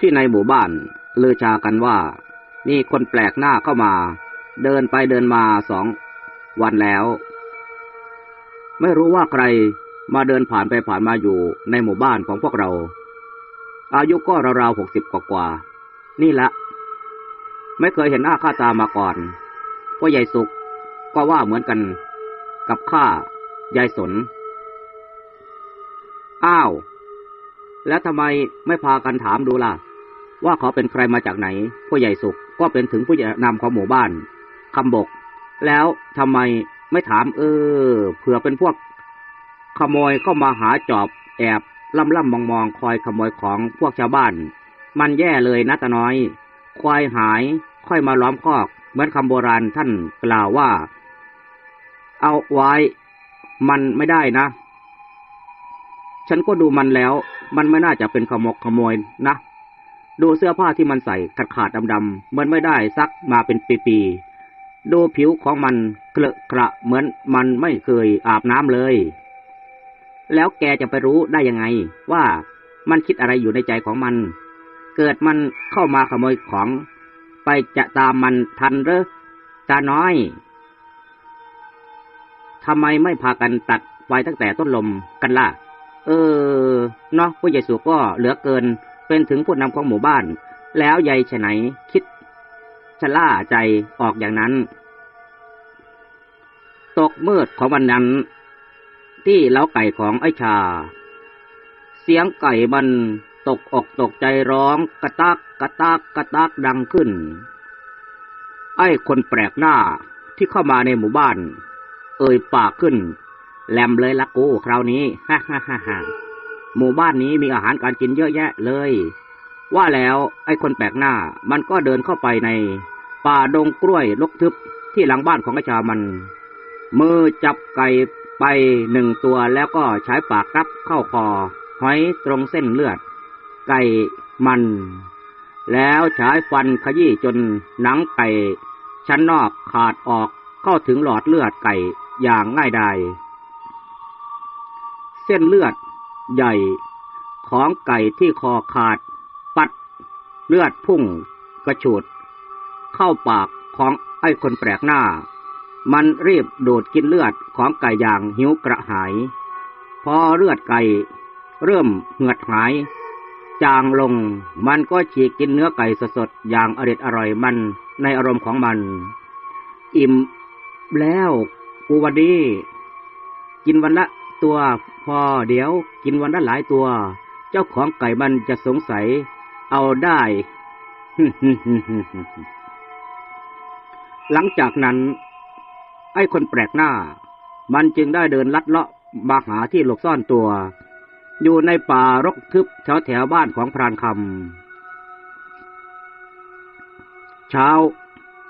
ที่ในหมู่บ้านลือชากันว่า มีคนแปลกหน้าเข้ามา เดินไปเดินมาสองวันแล้ว ไม่รู้ว่าใครมาเดินผ่านไปผ่านมาอยู่ในหมู่บ้านของพวกเรา อายุก็ราวๆหกสิบกว่าๆนี่ละ ไม่เคยเห็นหน้าค่าตามาก่อนพ่อใหญ่สุขก็ว่าเหมือนกันกับข้ายายสน อ้าว แล้วทำไมไม่พากันถามดูล่ะ ว่าเขาเป็นใครมาจากไหน ผู้ใหญ่สุขก็เป็นถึงผู้นำของหมู่บ้านคำบก แล้วทำไมไม่ถาม เออเผื่อเป็นพวก ขโมยเข้ามาหาจอบ แอบล่ำล่ำมองมองคอยขโมยของพวกชาวบ้าน มันแย่เลยนะตาน้อยควายหายค่อยมาล้อมคอก เหมือนคำโบราณท่านกล่าวว่า เอาไว้ มันไม่ได้นะ ฉันก็ดูมันแล้ว มันไม่น่าจะเป็นขโมกขโมยนะ ดูเสื้อผ้าที่มันใส่ขาดขาดดำดำๆมันไม่ได้ซักมาเป็นปีๆ ดูผิวของมันเกลอะกระเหมือนมันไม่เคยอาบน้ำเลย แล้วแกจะไปรู้ได้ยังไง ว่ามันคิดอะไรอยู่ในใจของมัน เกิดมันเข้ามาขโมยของ ไปจะตามมันทันหรือตาน้อยทำไมไม่พากันตัดไว้ตั้งแต่ต้นลมกันล่ะ เออ เนาะผู้ใหญ่สุก็เหลือเกิน เป็นถึงผู้นำของหมู่บ้าน แล้วยายฉไหนคิดชะล่าใจออกอย่างนั้น ตกมืดของวันนั้น ที่เล้าไก่ของไอชา เสียงไก่มันตกอกตกใจร้องกระตากกระตากกระตากดังขึ้น ไอ้คนแปลกหน้าที่เข้ามาในหมู่บ้าน เอ่ยปากขึ้นแหลมเลยละกูคราวนี้ฮ่าฮ่าฮ่า หมู่บ้านนี้มีอาหารการกินเยอะแยะเลย ว่าแล้วไอ้คนแปลกหน้า มันก็เดินเข้าไปใน ป่าดงกล้วยลกทึบที่หลังบ้านของไอ้ชามัน มือจับไก่ไปหนึ่งตัวแล้วก็ใช้ปากรับเข้าคอหอยตรงเส้นเลือด ไก่มัน แล้วใช้ฟันขยี้จนหนังไก่ชั้นนอกขาดออกเข้าถึงหลอดเลือดไก่อย่างง่ายดายเส้นเลือด ใหญ่ของไก่ที่คอขาด ปัดเลือดพุ่งกระฉูด เข้าปากของไอ้คนแปลกหน้า มันรีบดูดกินเลือดของไก่อย่างหิวกระหาย พอเลือดไก่เริ่มเหือดหาย จางลงมันก็ฉีกกินเนื้อไก่สดๆอย่างอร็ดอร่อยมันในอารมณ์ของมัน อิ่มแล้วกูวันดีกินวันละตัว อเดี๋ยวกินวันละหลายตัว เจ้าของไก่มันจะสงสัย เอาได้หลังจากนั้น ไอ้คนแปลกหน้า มันจึงได้เดินลัดเลาะมาหาที่หลบซ่อนตัว อยู่ในป่ารกทึบแถวแถวบ้านของพรานคำเช้า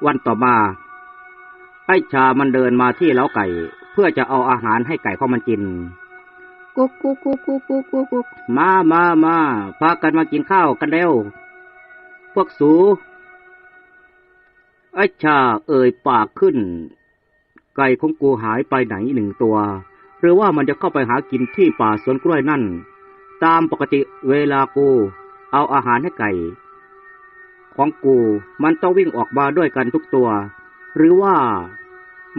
วันต่อมา ไอ้ชามันเดินมาที่เล้าไก่ เพื่อจะเอาอาหารให้ไก่ของมันกิน กุ๊กกุ๊กกุ๊กกุ๊กกุ๊กกุ๊กกุ๊กมามามาพากันมากินข้าวกันเร็วพวกสูไอ้ชาเอ่ยปากขึ้น ไก่ของกูหายไปไหนหนึ่งตัว หรือว่ามันจะเข้าไปหากินที่ป่าสวนกล้วยนั่น ตามปกติเวลากู เอาอาหารให้ไก่ ของกูมันต้องวิ่งออกมาด้วยกันทุกตัว หรือว่า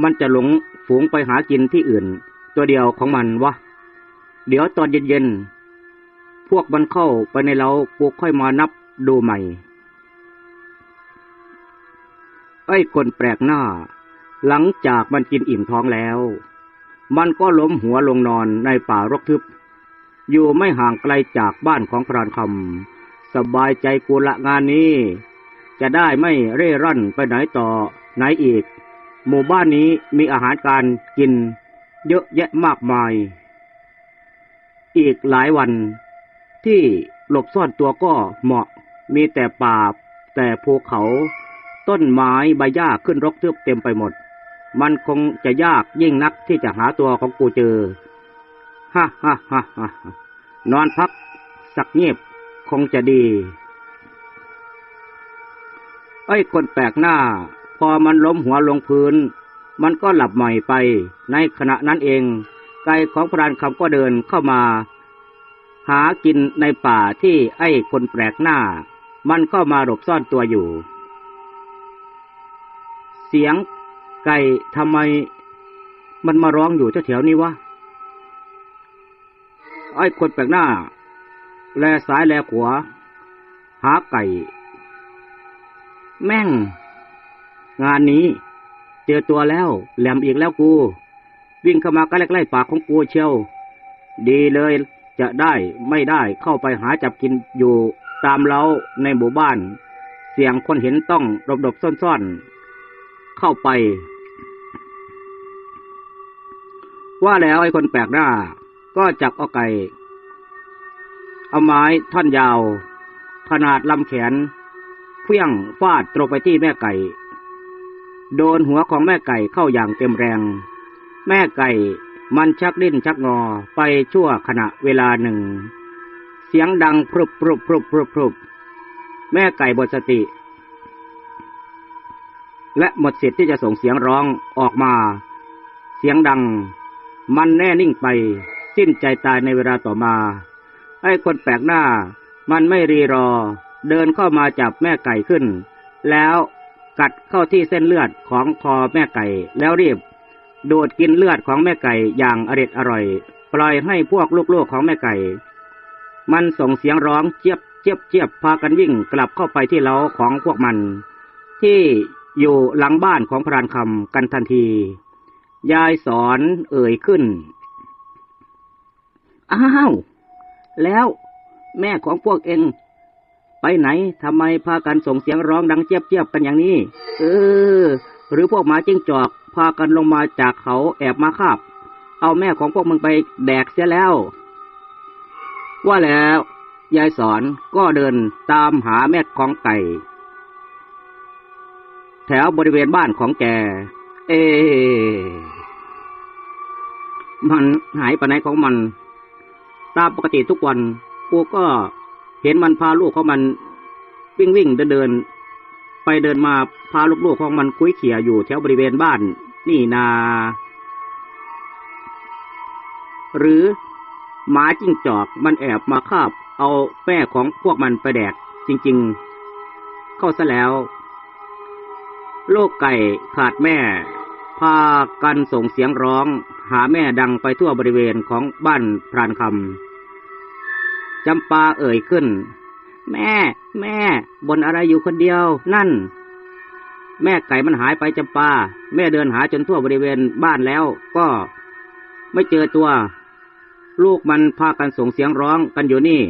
มันจะหลงฝูงไปหากินที่อื่น ตัวเดียวของมันวะ เดี๋ยวตอนเย็นๆ พวกมันเข้าไปในเรากูค่อยมานับดูใหม่ ไอ้คนแปลกหน้า หลังจากมันกินอิ่มท้องแล้ว มันก็ล้มหัวลงนอนในป่ารกทึบ อยู่ไม่ห่างไกลจากบ้านของพรานคำ สบายใจกูละงานนี้ จะได้ไม่เร่ร่อนไปไหนต่อไหนอีก หมู่บ้านนี้มีอาหารการกินเยอะแยะมากมาย อีกหลายวัน ที่หลบซ่อนตัวก็เหมาะ มีแต่ป่า แต่ภูเขา ต้นไม้ใบหญ้าขึ้นรกทึบเต็มไปหมด มันคงจะยากยิ่งนักที่จะหาตัวของกูเจอฮ่าฮ่าฮ่าฮ่านอนพัก สักเงียบคงจะดี ไอ้คนแปลกหน้า พอมันล้มหัวลงพื้น มันก็หลับใหม่ไป ในขณะนั้นเอง ไก่ของพรานคำก็เดินเข้ามา หากินในป่าที่ไอ้คนแปลกหน้า มันก็มาหลบซ่อนตัวอยู่ เสียงไก่ทำไมมันมาร้องอยู่แถวๆนี้วะ ไอ้คนแปลกหน้า แลซ้ายแลขวา หาไก่ แม่ง งานนี้ เจอตัวแล้ว แหลมอีกแล้วกู วิ่งเข้ามาใกล้ๆปากของกูเชียวดีเลยจะได้ไม่ได้เข้าไปหาจับกินอยู่ตามเล้าในหมู่บ้าน เสียงคนเห็นต้องหลบซ่อนๆ เข้าไป ว่าแล้วไอ้คนแปลกหน้า ก็จับเอาไก่ เอาไม้ท่อนยาว ขนาดลำแขนเพี้ยงฟาดตรงไปที่แม่ไก่ โดนหัวของแม่ไก่เข้าอย่างเต็มแรง แม่ไก่มันชักดิ้นชักงอไปชั่วขณะเวลาหนึ่ง เสียงดังพรุบพรุบพรุบพรุบพรุบแม่ไก่หมดสติ และหมดสิทธิ์ที่จะส่งเสียงร้องออกมา เสียงดัง มันแน่นิ่งไป สิ้นใจตายในเวลาต่อมา ไอ้คนแปลกหน้า มันไม่รีรอ เดินเข้ามาจับแม่ไก่ขึ้น แล้วกัดเข้าที่เส้นเลือดของคอแม่ไก่แล้วรีบ ดูดกินเลือดของแม่ไก่อย่างอร็ดอร่อย ปล่อยให้พวกลูกๆของแม่ไก่ มันส่งเสียงร้องเจี๊ยบเจี๊ยบเจี๊ยบพากันวิ่งกลับเข้าไปที่เล้าของพวกมัน ที่อยู่หลังบ้านของพรานคำกันทันที ยายสอนเอ่ยขึ้น อ้าว แล้วแม่ของพวกเองไปไหนทำไมพากันส่งเสียงร้องดังเจี๊ยบเจี๊ยบกันอย่างนี้ เออ หรือพวกหมาจิ้งจอกพากันลงมาจากเขาแอบมาคาบ เอาแม่ของพวกมึงไปแดกเสียแล้ว ว่าแล้วยายสอนก็เดินตามหาแม่ของไก่ แถวบริเวณบ้านของแก เอ มันหายไปไหนของมัน ตามปกติทุกวันกูก็เห็นมันพาลูกของมันวิ่งวิ่งเดินเดิน ไปเดินมาพาลูกๆของมันคุ้ยเขี่ยอยู่แถวบริเวณบ้าน นี่นา หรือหมาจิ้งจอกมันแอบมาคาบ เอาแม่ของพวกมันไปแดก จริง ๆ เข้าซะแล้ว โลกไก่ขาดแม่ พากันส่งเสียงร้อง หาแม่ดังไปทั่วบริเวณของบ้านพรานคำจำปาเอ่ยขึ้น แม่ แม่บนอะไรอยู่คนเดียว นั่น แม่ไก่มันหายไปจำปา แม่เดินหาจนทั่วบริเวณบ้านแล้วก็ไม่เจอตัว ลูกมันพากันส่งเสียงร้องกันอยู่นี่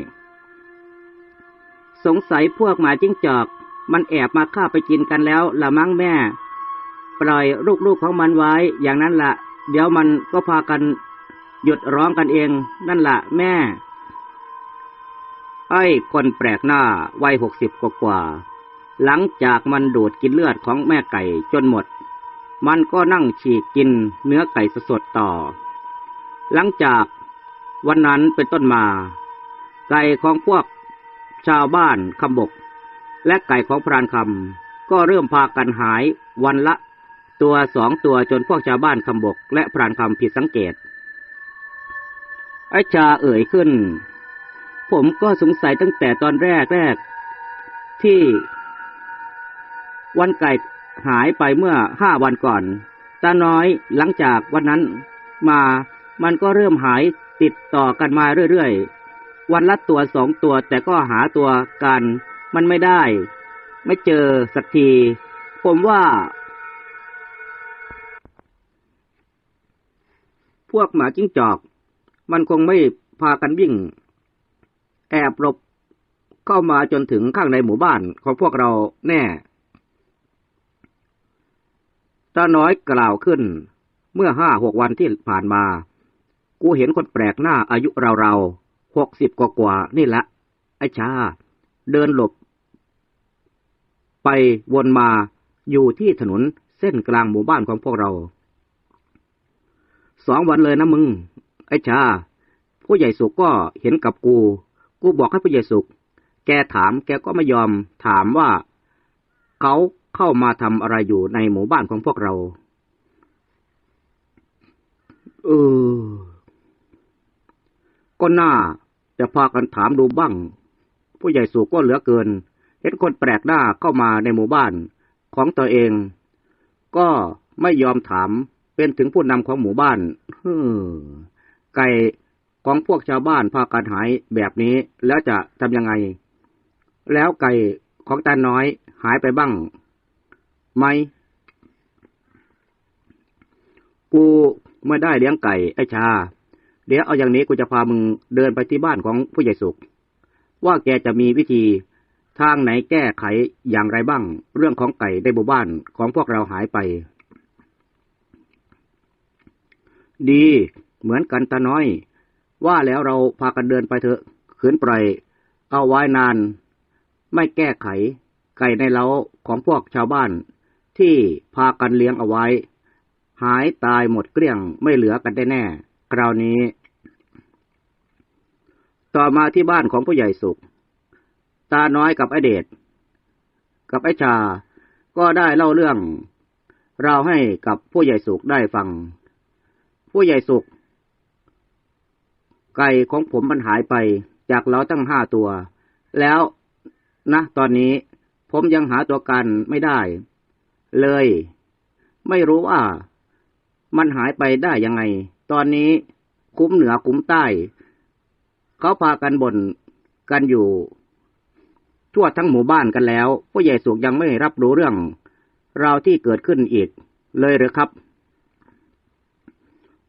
สงสัยพวกหมาจิ้งจอก มันแอบมาฆ่าไปกินกันแล้วละมั้งแม่ ปล่อยลูกๆของมันไว้ อย่างนั้นละ่ะ เดี๋ยวมันก็พากันหยุดร้องกันเอง นั่นละ่ะ แม่ ไอ้คนแปลกหน้าวัยหกสิบกว่าหลังจากมันดูดกินเลือดของแม่ไก่จนหมด มันก็นั่งฉีกกินเนื้อไก่สดต่อ หลังจากวันนั้นเป็นต้นมา ไก่ของพวกชาวบ้านคำบก และไก่ของพรานคำก็เริ่มพากันหายวันละตัวสองตัวจนพวกชาวบ้านคำบก และพรานคำผิดสังเกตไอ้ชาเอ่ยขึ้น ผมก็สงสัยตั้งแต่ตอนแรกแรก ที่วันไก่หายไปเมื่อห้าวันก่อน ตาน้อยหลังจากวันนั้นมามันก็เริ่มหายติดต่อกันมาเรื่อยๆ วันละตัวสองตัวแต่ก็หาตัวกัน มันไม่ได้ ไม่เจอสักที ผมว่า พวกหมาจิ้งจอก มันคงไม่พากันวิ่ง แอบหลบเข้ามาจนถึงข้างในหมู่บ้านของพวกเราแน่ตาน้อยกล่าวขึ้น เมื่อห้าหกวันที่ผ่านมา กูเห็นคนแปลกหน้าอายุเราๆหกสิบกว่าๆนี่แหละไอ้ชา เดินหลบ ไปวนมาอยู่ที่ถนนเส้นกลางหมู่บ้านของพวกเรา สองวันเลยนะมึง ไอ้ชา ผู้ใหญ่สุกก็เห็นกับกู กูบอกให้ผู้ใหญ่สุกแกถามแกก็ไม่ยอมถามว่าเขาเข้ามาทำอะไรอยู่ในหมู่บ้านของพวกเรา เออ ก็น่าจะพากันถามดูบ้าง ผู้ใหญ่สุกก็เหลือเกิน เห็นคนแปลกหน้าเข้ามาในหมู่บ้านของตัวเอง ก็ไม่ยอมถามเป็นถึงผู้นำของหมู่บ้านฮึไก่ ของพวกชาวบ้านพากันหายแบบนี้แล้วจะทำยังไง แล้วไก่ของตาน้อยหายไปบ้างไหมกูไม่ได้เลี้ยงไก่ไอชา เดี๋ยวเอาอย่างนี้กูจะพามึงเดินไปที่บ้านของผู้ใหญ่สุข ว่าแกจะมีวิธีทางไหนแก้ไขอย่างไรบ้าง เรื่องของไก่ในหมู่บ้านของพวกเราหายไป ดี เหมือนกันตาน้อย ว่าแล้วเราพากันเดินไปเถอะขืนปล่อย เอาไว้นาน ไม่แก้ไข ไก่ในเล้าของพวกชาวบ้าน ที่พากันเลี้ยงเอาไว้ หายตายหมดเกลี้ยงไม่เหลือกันได้แน่ คราวนี้ ต่อมาที่บ้านของผู้ใหญ่สุข ตาน้อยกับไอเดชกับไอชา ก็ได้เล่าเรื่อง เราให้กับผู้ใหญ่สุขได้ฟัง ผู้ใหญ่สุข ไก่ของผมมันหายไปจากเราตั้งห้าตัว แล้วนะตอนนี้ผมยังหาตัวกันไม่ได้ เลย ไม่รู้ว่า มันหายไปได้ยังไง ตอนนี้คุ้มเหนือคุ้มใต้ เขาพากันบ่นกันอยู่ ทั่วทั้งหมู่บ้านกันแล้วผู้ใหญ่สุกยังไม่รับรู้เรื่องราวที่เกิดขึ้นอีก เลยหรือครับ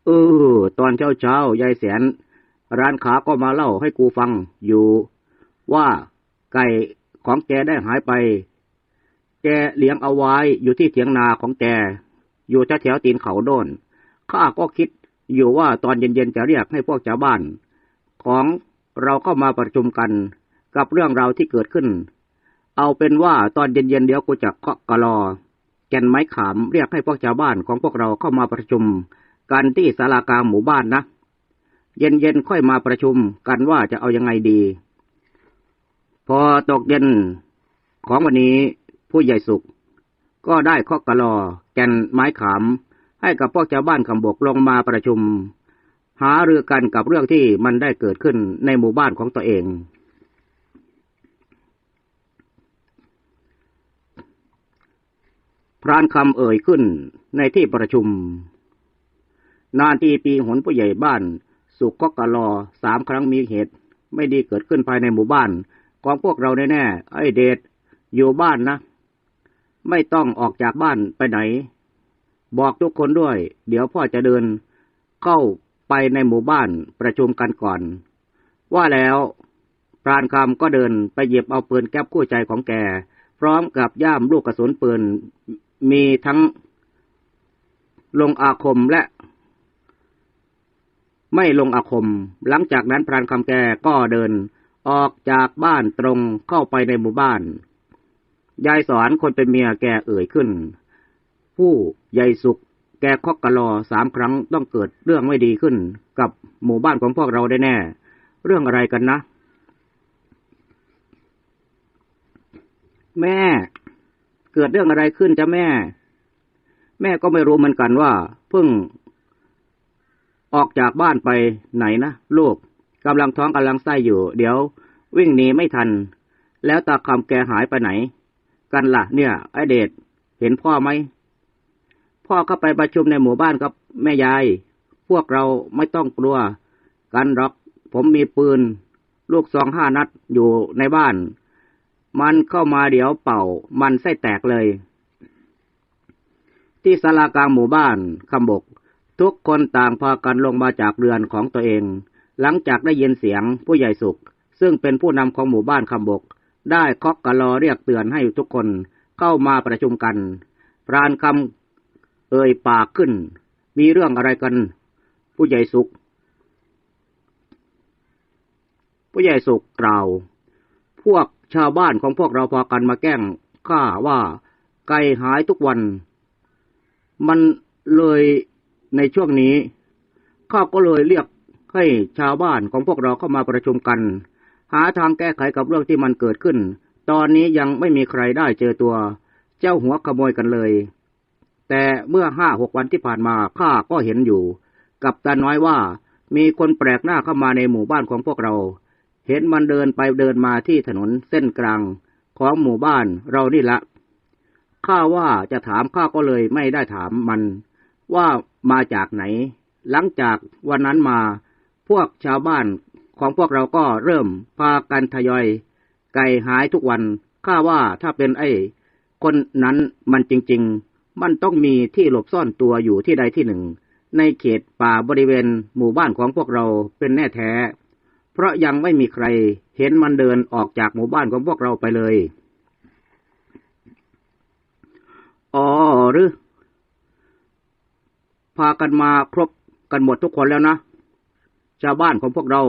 เออ ตอนเช้าเช้ายายแสน ร้านขาก็มาเล่าให้กูฟังอยู่ ว่าไก่ของแกได้หายไป แกเลี้ยงเอาไว้อยู่ที่เถียงนาของแก อยู่แถวๆตีนเขาโดนข้าก็คิดอยู่ว่าตอนเย็นๆจะเรียกให้พวกชาวบ้าน ของเราเข้ามาประชุมกันกับเรื่องราวที่เกิดขึ้น เอาเป็นว่าตอนเย็นๆเดี๋ยวกูจะเคาะกะลอ แก่นไม้ขามเรียกให้พวกชาวบ้านของพวกเราเข้ามาประชุม กันที่ศาลากลางหมู่บ้านนะ เย็นๆค่อยมาประชุมกันว่าจะเอายังไงดี พอตกเย็นของวันนี้ผู้ใหญ่สุข ก็ได้เคาะกะลอแกนไม้ขามให้กับพวกชาวบ้านคำบกลงมาประชุม หารือกันกับเรื่องที่มันได้เกิดขึ้นในหมู่บ้านของตัวเอง พรานคำเอ่ยขึ้นในที่ประชุม นานทีปีหนผู้ใหญ่บ้าน สุกก็กะลอสามครั้งมีเหตุ ไม่ดีเกิดขึ้นภายในหมู่บ้านของพวกเราแน่ๆไอ้เดชอยู่บ้านนะ ไม่ต้องออกจากบ้านไปไหน บอกทุกคนด้วย เดี๋ยวพ่อจะเดิน เข้าไปในหมู่บ้านประชุมกันก่อน ว่าแล้วพรานคำก็เดินไปหยิบเอาปืนแก๊ปคู่ใจของแก พร้อมกับย่ามลูกกระสุนปืนมีทั้งลงอาคมและ ไม่ลงอาคม หลังจากนั้นพรานคำแกก็เดิน ออกจากบ้านตรงเข้าไปในหมู่บ้าน ยายสอนคนเป็นเมียแกเอ่ยขึ้น ผู้ใหญ่สุขแกคอกกะลอสามครั้งต้องเกิดเรื่องไม่ดีขึ้น กับหมู่บ้านของพวกเราได้แน่ เรื่องอะไรกันนะ แม่ เกิดเรื่องอะไรขึ้นจ้ะแม่ แม่ก็ไม่รู้เหมือนกันว่า เพิ่ง ออกจากบ้านไปไหนนะลูกกำลังท้องกำลังไส้อยู่ เดี๋ยว วิ่งหนีไม่ทัน แล้วตาคำแกหายไปไหน กันละ่ะ เนี่ย ไอเดชเห็นพ่อไหม พ่อเข้าไปประชุมในหมู่บ้านกับแม่ยาย พวกเราไม่ต้องกลัว กันหรอก ผมมีปืน ลูกซองห้านัดอยู่ในบ้าน มันเข้ามาเดี๋ยวเป่า มันไส้แตกเลย ที่ศาลากลางหมู่บ้านคำบก ทุกคนต่างพากันลงมาจากเรือนของตัวเอง หลังจากได้ยินเสียงผู้ใหญ่สุข ซึ่งเป็นผู้นำของหมู่บ้านคำบก ได้เคาะกะลอเรียกเตือนให้ทุกคนเข้ามาประชุมกัน พรานคำเอ่ยปากขึ้น มีเรื่องอะไรกัน ผู้ใหญ่สุข ผู้ใหญ่สุขกล่าว พวกชาวบ้านของพวกเราพากันมาแกล้งข้าว่าไก่หายทุกวัน มันเลย ในช่วงนี้ข้าก็เลยเรียกให้ชาวบ้านของพวกเราเข้ามาประชุมกัน หาทางแก้ไขกับเรื่องที่มันเกิดขึ้น ตอนนี้ยังไม่มีใครได้เจอตัว เจ้าหัวขโมยกันเลย แต่เมื่อห้าหกวันที่ผ่านมาข้าก็เห็นอยู่ กับตาน้อยว่ามีคนแปลกหน้าเข้ามาในหมู่บ้านของพวกเรา เห็นมันเดินไปเดินมาที่ถนนเส้นกลางขของหมู่บ้านเรานี่ละข้าว่าจะถามข้าก็เลยไม่ได้ถามมัน ว่า มาจากไหน หลังจากวันนั้นมาพวกชาวบ้านของพวกเราก็เริ่มพากันทยอย ไก่หายทุกวันข้าว่าถ้าเป็นไอ้ คนนั้นมันจริง ๆ มันต้องมีที่หลบซ่อนตัวอยู่ที่ใดที่หนึ่ง ในเขตป่าบริเวณหมู่บ้านของพวกเราเป็นแน่แท้ เพราะยังไม่มีใครเห็นมันเดินออกจากหมู่บ้านของพวกเราไปเลยอ๋อหรือากันมาครบกันหมดทุกคนแล้วนะ ชาวบ้านของพวกเรา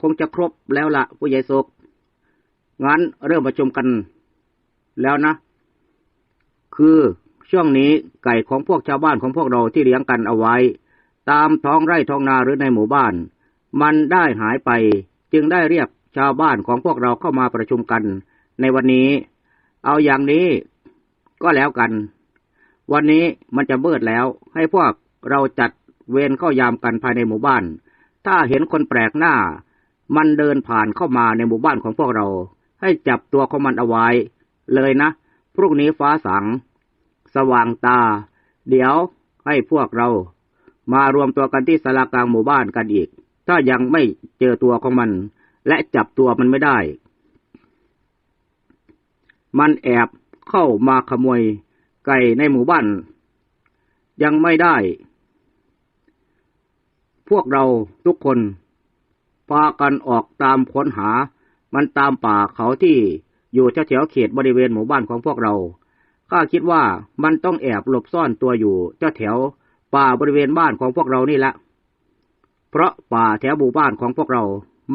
คงจะครบแล้วละผู้ใหญ่โศก งั้นเริ่มประชุมกันแล้วนะ คือช่วงนี้ไก่ของพวกชาวบ้านของพวกเราที่เลี้ยงกันเอาไว้ ตามท้องไร่ท้องนาหรือในหมู่บ้าน มันได้หายไป จึงได้เรียกชาวบ้านของพวกเราเข้ามาประชุมกัน ในวันนี้ เอาอย่างนี้ก็แล้วกัน วันนี้มันจะเบิดแล้ว ให้พวกเราจัดเวรเข้ายามกันภายในหมู่บ้าน ถ้าเห็นคนแปลกหน้า มันเดินผ่านเข้ามาในหมู่บ้านของพวกเรา ให้จับตัวของมันเอาไว้ เลยนะ พรุ่งนี้ฟ้าสัง สว่างตา เดี๋ยวให้พวกเรา มารวมตัวกันที่สารากลางหมู่บ้านกันอีก ถ้ายังไม่เจอตัวของมัน และจับตัวมันไม่ได้ มันแอบเข้ามาขโมย ก่ในหมู่บ้าน ยังไม่ได้ พวกเราทุกคนพากันออกตามค้นหา มันตามป่าเขาที่อยู่แถวๆเขตบริเวณหมู่บ้านของพวกเราข้าคิดว่ามันต้องแอบหลบซ่อนตัวอยู่เจ้าแถวป่าบริเวณบ้านของพวกเรานี่แหละ เพราะป่าแถวหมู่บ้านของพวกเรา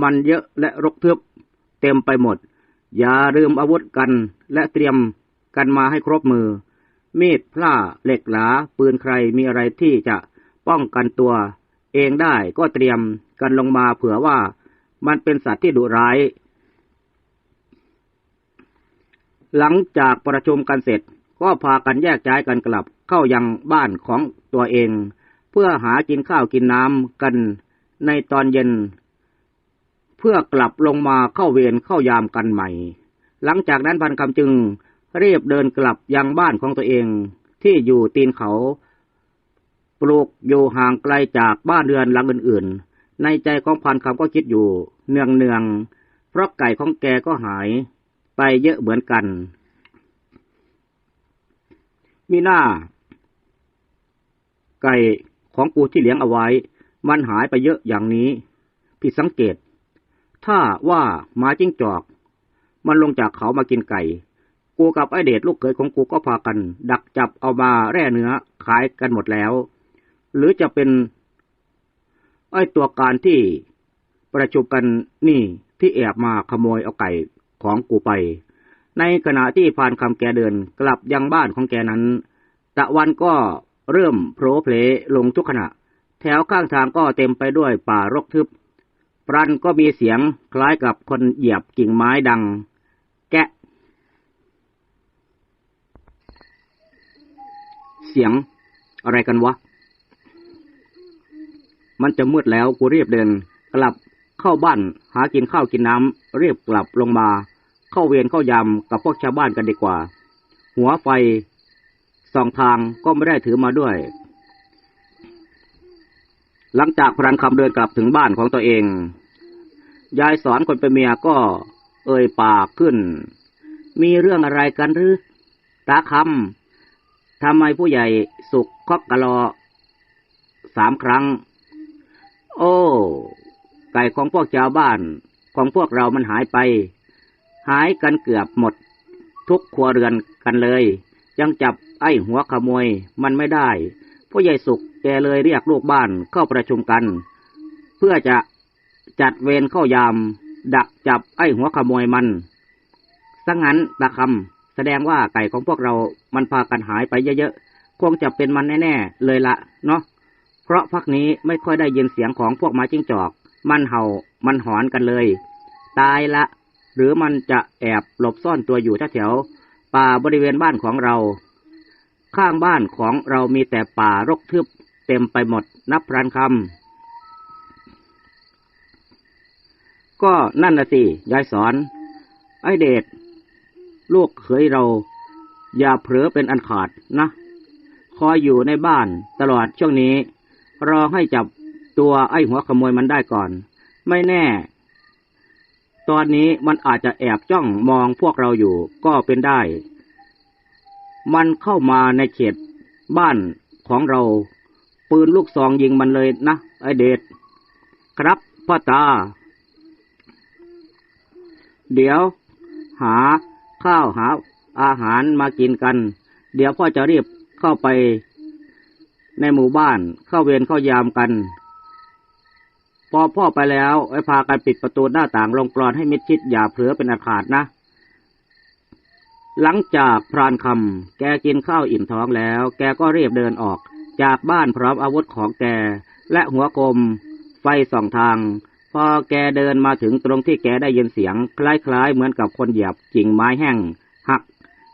มันเยอะและรกทึบเต็มไปหมด อย่าลืมอาวุธกันและเตรียมกันมาให้ครบมือ มีดพล่าเหล็กหลา ปืนใครมีอะไรที่จะป้องกันตัว เองได้ก็เตรียมกันลงมาเผื่อว่ามันเป็นสัตว์ที่ดุร้าย หลังจากประชุมกันเสร็จ ก็พากันแยกย้ายกันกลับเข้ายังบ้านของตัวเอง เพื่อหากินข้าวกินน้ำกันในตอนเย็น เพื่อกลับลงมาเข้าเวรเข้ายามกันใหม่ หลังจากนั้นพันคำจึง รีบเดินกลับยังบ้านของตัวเองที่อยู่ตีนเขา ปลูกอยู่ห่างไกลจากบ้านเรือนหลังอื่นๆ ในใจของพันคำก็คิดอยู่เนืองเนืองๆ เพราะไก่ของแกก็หายไปเยอะเหมือนกัน มีหน้า ไก่ของกูที่เลี้ยงเอาไว้ มันหายไปเยอะอย่างนี้ ผิดสังเกต ถ้าว่าหมาจิ้งจอก มันลงจากเขามากินไก่ กูกับไอเดชลูกเขยของกูก็พากัน ดักจับเอามาแร่เนื้อขายกันหมดแล้ว หรือจะเป็นไอตัวการที่ประชุมกันนี่ที่แอบมาขโมยเอาไก่ของกูไป ในขณะที่พานคำแกเดินกลับยังบ้านของแกนั้น ตะวันก็เริ่มโผล่เพลลงทุกขณะ แถวข้างทางก็เต็มไปด้วยป่ารกทึบ ปรันก็มีเสียงคล้ายกับคนเหยียบกิ่งไม้ดัง แกะ เสียงอะไรกันวะ มันจะมืดแล้วกูรีบเดิน กลับเข้าบ้านหากินข้าวกินน้ำรีบกลับลงมา เข้าเวรเข้ายามกับพวกชาวบ้านกันดีกว่า หัวไฟสองทางก็ไม่ได้ถือมาด้วย หลังจากพรันคำเดินกลับถึงบ้านของตัวเอง ยายสอนคนเป็นเมียก็เอ่ยปากขึ้น มีเรื่องอะไรกันหรือตาคำ ทำไมผู้ใหญ่สุกคอกกะลอสามครั้ง โอ้ ไก่ของพวกชาวบ้านของพวกเรามันหายไป หายกันเกือบหมด ทุกครัวเรือนกันเลย ยังจับไอ้หัวขโมยมันไม่ได้ ผู้ใหญ่สุกแกเลยเรียกลูกบ้านเข้าประชุมกัน เพื่อจะจัดเวรเข้ายาม ดักจับไอ้หัวขโมยมันสังงั้นตาคำ แสดงว่าไก่ของพวกเรา มันพากันหายไปเยอะๆ คงจะเป็นมันแน่ๆ เลยละเนาะ เพราะพักนี้ไม่ค่อยได้ยินเสียงของพวกหมาจิ้งจอก มันเห่า มันหอนกันเลย ตายละ หรือมันจะแอบหลบซ่อนตัวอยู่แถวๆ ป่าบริเวณบ้านของเรา ข้างบ้านของเรามีแต่ป่ารกทึบเต็มไปหมด นับพรันคำ ก็นั่นนะสิ ยายสอน ไอเดช ลูกเขยเรา อย่าเผลอเป็นอันขาดนะคอยอยู่ในบ้านตลอดช่วงนี้ รอให้จับตัวไอ้หัวขโมยมันได้ก่อน ไม่แน่ ตอนนี้มันอาจจะแอบจ้องมองพวกเราอยู่ก็เป็นได้ มันเข้ามาในเขตบ้านของเรา ปืนลูกซองยิงมันเลยนะ ไอเดชครับพ่อตา เดี๋ยว หา ข้าวหาอาหารมากินกัน เดี๋ยวพ่อจะรีบเข้าไปในหมู่บ้านเข้าเวรเข้ายามกัน พอพ่อไปแล้วไอ้พากันปิดประตูหน้าต่างลงกรอนให้มิดชิดอย่าเผลอเป็นอาขาดนะ หลังจากพรานคำแกกินข้าวอิ่มท้องแล้ว แกก็รีบเดินออก จากบ้านพร้อมอาวุธของแก และหัวกลมไฟส่องทาง พอแกเดินมาถึงตรงที่แกได้ยินเสียง คล้ายๆ เหมือนกับคนเหยียบกิ่งไม้แห้ง หัก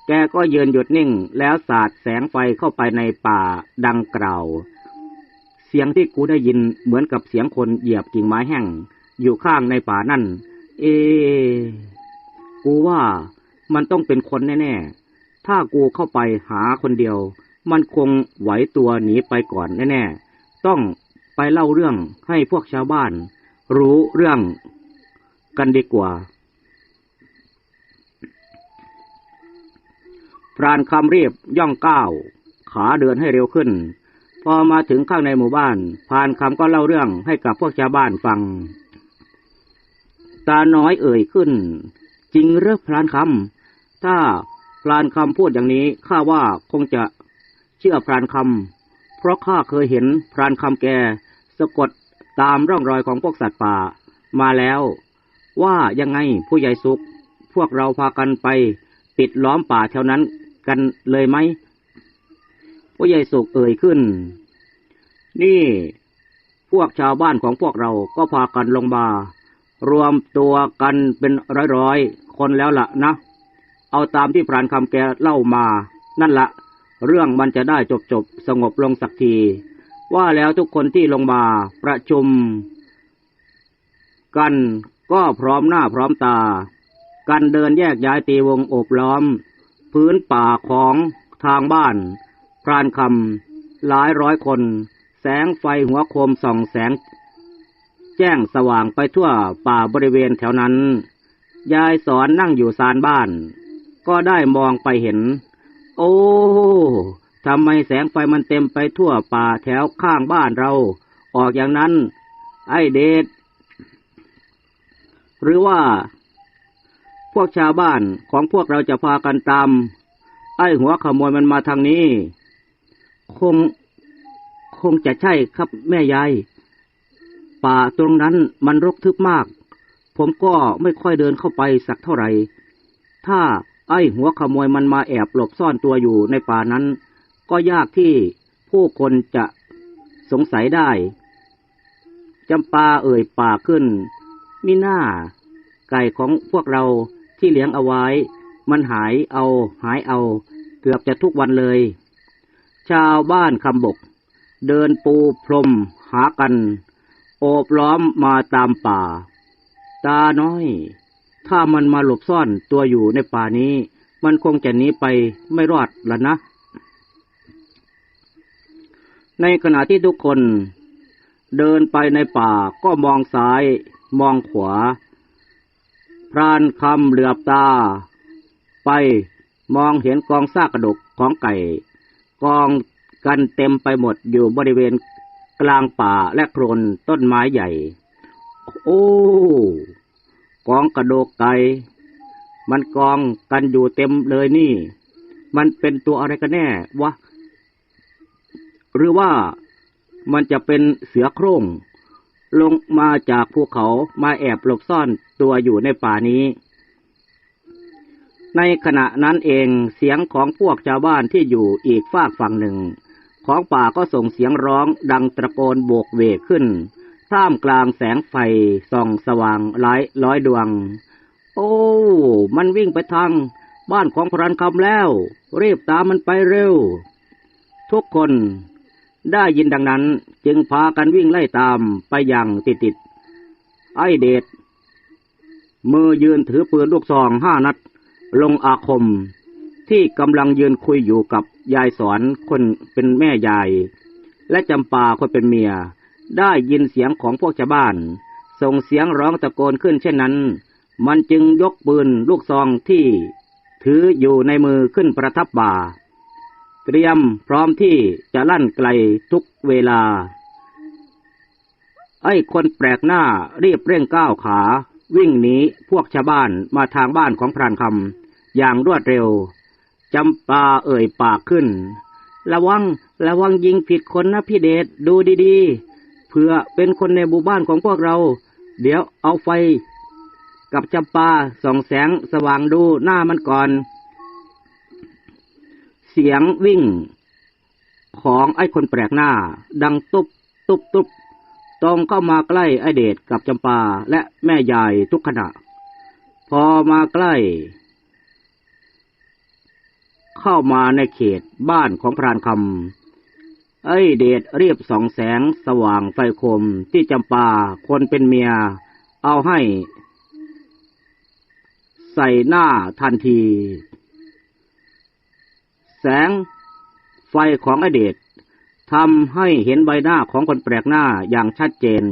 แกก็ยืนหยุดนิ่ง แล้วสาดแสงไฟเข้าไปในป่าดังกล่าวเสียงที่กูได้ยินเหมือนกับเสียงคนเหยียบกิ่งไม้แห้ง อยู่ข้างในป่านั่น เอ กูว่ามันต้องเป็นคนแน่ๆ ถ้ากูเข้าไปหาคนเดียว มันคงไหวตัวหนีไปก่อนแน่ๆ ต้องไปเล่าเรื่องให้พวกชาวบ้าน รู้เรื่องกันดีกว่า พรานคำรีบย่องก้าว ขาเดินให้เร็วขึ้น พอมาถึงข้างในหมู่บ้าน พรานคำก็เล่าเรื่องให้กับพวกชาวบ้านฟัง ตาน้อยเอ่ยขึ้น จริงเรื่องพรานคำถ้าพรานคำพูดอย่างนี้ข้าว่าคงจะเชื่อพรานคำเพราะข้าเคยเห็นพรานคำแกสะกด ตามร่องรอยของพวกสัตว์ป่า มาแล้ว ว่ายังไงผู้ใหญ่สุข พวกเราพากันไป ปิดล้อมป่าแถวนั้นกันเลยไหมผู้ใหญ่สุขเอ่ยขึ้น นี่พวกชาวบ้านของพวกเราก็พากันลงมารวมตัวกันเป็นร้อยๆ คนแล้วล่ะนะ เอาตามที่พรานคำแกเล่ามา นั่นละ เรื่องมันจะได้จบจบสงบลงสักที ว่าแล้วทุกคนที่ลงมาประชุม กันก็พร้อมหน้าพร้อมตา กันเดินแยกย้ายตีวงโอบล้อม พื้นป่าของทางบ้านพรานคำหลายร้อยคน แสงไฟหัวโคมส่องแสง แจ้งสว่างไปทั่วป่าบริเวณแถวนั้น ยายสอนนั่งอยู่ซานบ้าน ก็ได้มองไปเห็น โอ้ ทำไมแสงไฟมันเต็มไปทั่วป่าแถวข้างบ้านเรา ออกอย่างนั้น ไอเดชหรือว่า พวกชาวบ้านของพวกเราจะพากันตาม ไอหัวขโมยมันมาทางนี้ คง คงจะใช่ครับแม่ยาย ป่าตรงนั้นมันรกทึบมาก ผมก็ไม่ค่อยเดินเข้าไปสักเท่าไหร่ ถ้าไอ้หัวขโมยมันมาแอบหลบซ่อนตัวอยู่ในป่านั้น ก็ยากที่ผู้คนจะสงสัยได้จำปาเอ่ยปากขึ้น มิหน้า ไก่ของพวกเราที่เลี้ยงเอาไว้ มันหายเอา หายเอา เกือบจะทุกวันเลย ชาวบ้านคำบก เดินปูพรมหากัน โอบล้อมมาตามป่า ตาน้อย ถ้ามันมาหลบซ่อนตัวอยู่ในป่านี้ มันคงจะหนีไปไม่รอดละนะ ในขณะที่ทุกคน เดินไปในป่าก็มองซ้าย มองขวา พรานคำเหลือบตา ไปมองเห็นกองซากกระดูกของไก่ กองกันเต็มไปหมดอยู่บริเวณกลางป่าและโคลนต้นไม้ใหญ่ โอ้กองกระดูกไก่มันกองกันอยู่เต็มเลยนี่ มันเป็นตัวอะไรกันแน่วะ หรือว่ามันจะเป็นเสือโคร่ง ลงมาจากภูเขามาแอบหลบซ่อนตัวอยู่ในป่านี้ ในขณะนั้นเองเสียงของพวกชาวบ้านที่อยู่อีกฝากฝั่งหนึ่ง ของป่าก็ส่งเสียงร้องดังตะโกนโบกเวกขึ้น ท่ามกลางแสงไฟส่องสว่างหลายร้อยดวง โอ้ มันวิ่งไปทางบ้านของพรานคำแล้ว รีบตามมันไปเร็ว ทุกคน ได้ยินดังนั้นจึงพากันวิ่งไล่ตามไปอย่างติดติด ไอเดชมือยืนถือปืนลูกซองห้านัด ลงอาคมที่กำลังยืนคุยอยู่กับยายสอนคนเป็นแม่ยาย และจำปาคนเป็นเมีย ได้ยินเสียงของพวกชาวบ้าน ส่งเสียงร้องตะโกนขึ้นเช่นนั้น มันจึงยกปืนลูกซองที่ถืออยู่ในมือขึ้นประทับบ่า เตรียมพร้อมที่จะลั่นไกลทุกเวลา ไอ้คนแปลกหน้ารีบเร่งก้าวขา วิ่งหนีพวกชาวบ้านมาทางบ้านของพรานคำอย่างรวดเร็วจำปาเอ่ยปากขึ้น ระวังระวังยิงผิดคนนะพี่เดชดูดีๆเพื่อเป็นคนในหมู่บ้านของพวกเรา เดี๋ยวเอาไฟ กับจำปาส่องแสงสว่างดูหน้ามันก่อน เสียงวิ่งของไอ้คนแปลกหน้า ดังตุบตุบตุบตรงเข้ามาใกล้ไอเดชกับจำปาและแม่ยายทุกขณะ พอมาใกล้ เข้ามาในเขตบ้านของพรานคำไอเดชเรียบสองแสงสว่างไฟคมที่จำปาคนเป็นเมีย เอาให้ ใส่หน้าทันที แสงไฟของไอเดชทำให้เห็นใบหน้าของคนแปลกหน้าอย่างชัดเจน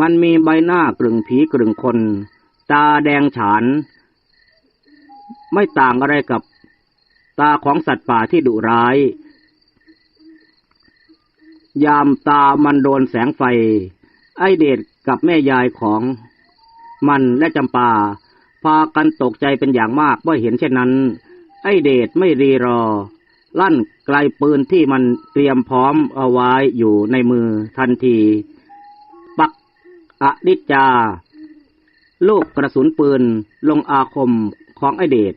มันมีใบหน้ากลึงผีกลึงคน ตาแดงฉาน ไม่ต่างอะไรกับตาของสัตว์ป่าที่ดุร้าย ยามตามันโดนแสงไฟ ไอเดชกับแม่ยายของมันและจำปา พากันตกใจเป็นอย่างมากเมื่อเห็นเช่นนั้น ไอเดชไม่รีรอ ลั่นไกลปืนที่มันเตรียมพร้อมเอาไว้อยู่ในมือทันที ปักอนิจจา ลูกกระสุนปืนลงอาคมของไอเดช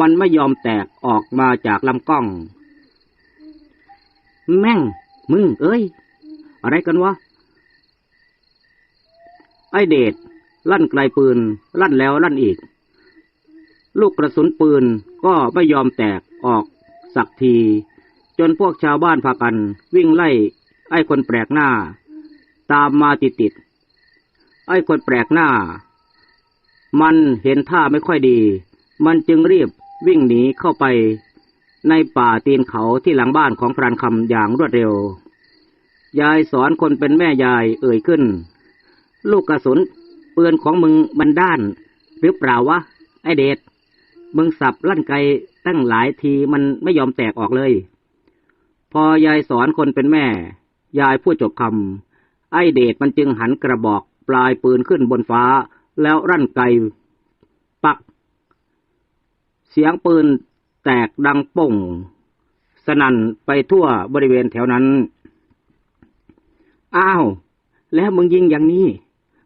มันไม่ยอมแตกออกมาจากลำกล้อง แม่ง มึง เอ้ย อะไรกันวะ ไอเดชลั่นไกลปืน ลั่นแล้วลั่นอีก ลูกกระสุนปืนก็ไม่ยอมแตกออกสักที จนพวกชาวบ้านพากัน วิ่งไล่ ไอ้คนแปลกหน้า ตามมาติดติดๆไอ้คนแปลกหน้า มันเห็นท่าไม่ค่อยดี มันจึงรีบวิ่งหนีเข้าไป ในป่าตีนเขาที่หลังบ้านของพรานคำอย่างรวดเร็ว ยายสอนคนเป็นแม่ยายเอ่ยขึ้น ลูกกระสุนปืนของมึงมันด้าน หรือเปล่าวะไอเดช มึงสับลั่นไกตั้งหลายทีมันไม่ยอมแตกออกเลย พอยายสอนคนเป็นแม่ ยายพูดจบคำไอเดชมันจึงหันกระบอกปลายปืนขึ้นบนฟ้า แล้วรั่นไกปัก เสียงปืนแตกดังป่ง สนั่นไปทั่วบริเวณแถวนั้น อ้าว แล้วมึงยิงอย่างนี้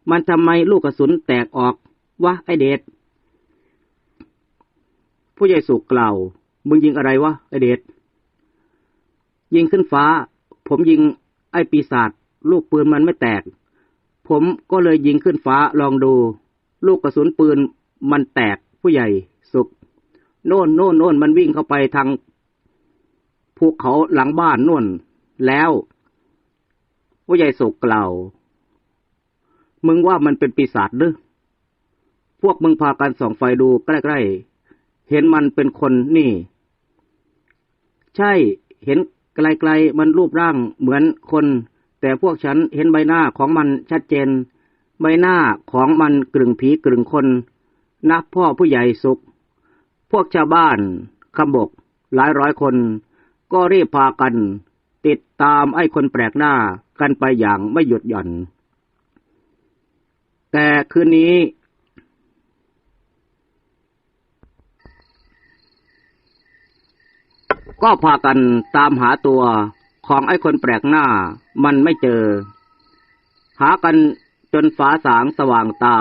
มันทำไมลูกกระสุนแตกออกวะไอเดช ผู้ใหญ่สุกกล่าว มึงยิงอะไรวะไอเดชยิงขึ้นฟ้า ผมยิงไอปีศาจลูกปืนมันไม่แตก ผมก็เลยยิงขึ้นฟ้าลองดู ลูกกระสุนปืนมันแตกผู้ใหญ่สุกโน่นโน่นโน่นมันวิ่งเข้าไปทางภูเขาหลังบ้านโน่น แล้ว ผู้ใหญ่สุกกล่าว มึงว่ามันเป็นปีศาจหรือพวกมึงพากันส่องไฟดูใกล้ๆ เห็นมันเป็นคนนี่ ใช่เห็นไกลๆมันรูปร่างเหมือนคน แต่พวกฉันเห็นใบหน้าของมันชัดเจน ใบหน้าของมันกลึงผีกลึงคนนะพ่อผู้ใหญ่สุข พวกชาวบ้านคำบก หลายร้อยคน ก็รีบพากัน ติดตามไอ้คนแปลกหน้ากันไปอย่างไม่หยุดหย่อน แต่คืนนี้ ก็พากันตามหาตัวของไอ้คนแปลกหน้ามันไม่เจอ หากันจนฟ้าสางสว่างตา